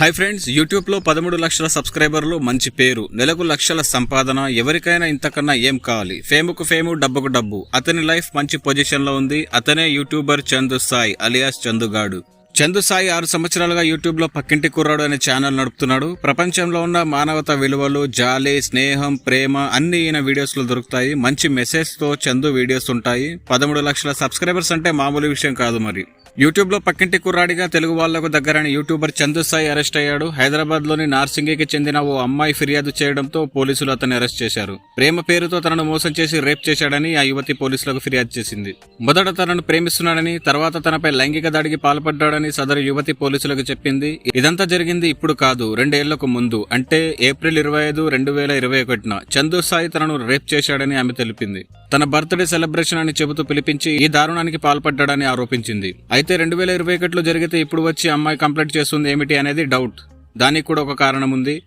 Hi friends యూట్యూబ్లో పదమూడు లక్షల సబ్స్క్రైబర్లు మంచి పేరు. నెలకు లక్షల సంపాదన. ఎవరికైనా ఇంతకన్నా ఏం కావాలి? ఫేముకు ఫేము డబ్బుకు డబ్బు. అతని లైఫ్ మంచి పొజిషన్లో ఉంది. అతనే యూట్యూబర్ చందు సాయి అలియాస్ చందుగాడు. చందు సాయి ఆరు సంవత్సరాలుగా యూట్యూబ్లో పక్కింటి కుర్రాడు అనే ఛానల్ నడుపుతున్నాడు. ప్రపంచంలో ఉన్న మానవత విలువలు జాలి స్నేహం ప్రేమ అన్ని ఈయన వీడియోస్లో దొరుకుతాయి. మంచి మెసేజ్తో చందు వీడియోస్ ఉంటాయి. పదమూడు లక్షల సబ్స్క్రైబర్స్ అంటే మామూలు విషయం కాదు మరి. యూట్యూబ్లో పక్కింటి కుర్రాడిగా తెలుగు వాళ్ళకు దగ్గరని యూట్యూబర్ చందుసాయి అరెస్ట్ అయ్యాడు. హైదరాబాద్లోని నార్సింగికి చెందిన ఓ అమ్మాయి ఫిర్యాదు చేయడంతో పోలీసులు అతన్ని అరెస్ట్ చేశారు. ప్రేమ పేరుతో తనను మోసం చేసి రేప్ చేశాడని ఆ యువతి పోలీసులకు ఫిర్యాదు చేసింది. మొదట తనను ప్రేమిస్తున్నాడని తర్వాత తనపై లైంగిక దాడికి పాల్పడ్డాడని సదరు యువతి పోలీసులకు చెప్పింది. ఇదంతా జరిగింది ఇప్పుడు కాదు రెండేళ్ళకు ముందు అంటే ఏప్రిల్ ఇరవై ఐదు రెండు వేల ఇరవై ఒకటిన చందుసాయి తనను రేప్ చేశాడని ఆమె తెలిపింది. తన బర్త్డే సెలబ్రేషన్ అని చెబుతూ పిలిపించి ఈ దారుణానికి పాల్పడ్డాడని ఆరోపించింది. అయితే రెండు వేల ఇరవై ఒకటిలో జరిగితే ఇప్పుడు వచ్చి అమ్మాయి కంప్లైంట్ చేస్తుంది ఏమిటి అనేది డౌట్. దానికి కూడా ఒక కారణం ఉంది.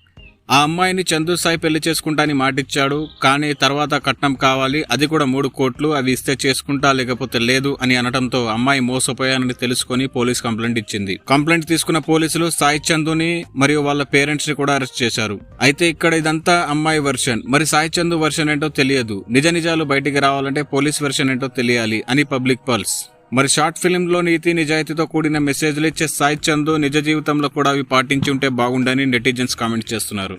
ఆ అమ్మాయిని చందు సాయి పెళ్ళి చేసుకుంటాని మాటిచ్చాడు కానీ తర్వాత కట్నం కావాలి అది కూడా మూడు కోట్లు అవి ఇస్తే చేసుకుంటా లేకపోతే లేదు అని అనడంతో అమ్మాయి మోసపోయానని తెలుసుకొని పోలీస్ కంప్లైంట్ ఇచ్చింది. కంప్లైంట్ తీసుకున్న పోలీసులు సాయి చందుని మరియు వాళ్ళ పేరెంట్స్ని కూడా అరెస్ట్ చేశారు. అయితే ఇక్కడ ఇదంతా అమ్మాయి వెర్షన్. మరి సాయి చందు వెర్షన్ ఏంటో తెలియదు. నిజ నిజాలు బయటికి రావాలంటే పోలీస్ వెర్షన్ ఏంటో తెలియాలి అని పబ్లిక్ పల్స్. మరి షార్ట్ ఫిలింలో నీతి నిజాయితీతో కూడిన మెసేజ్లు ఇచ్చే సాయి చందు నిజ జీవితంలో కూడా అవి పాటించి ఉంటే బాగుండని నెటిజన్స్ కామెంట్ చేస్తున్నారు.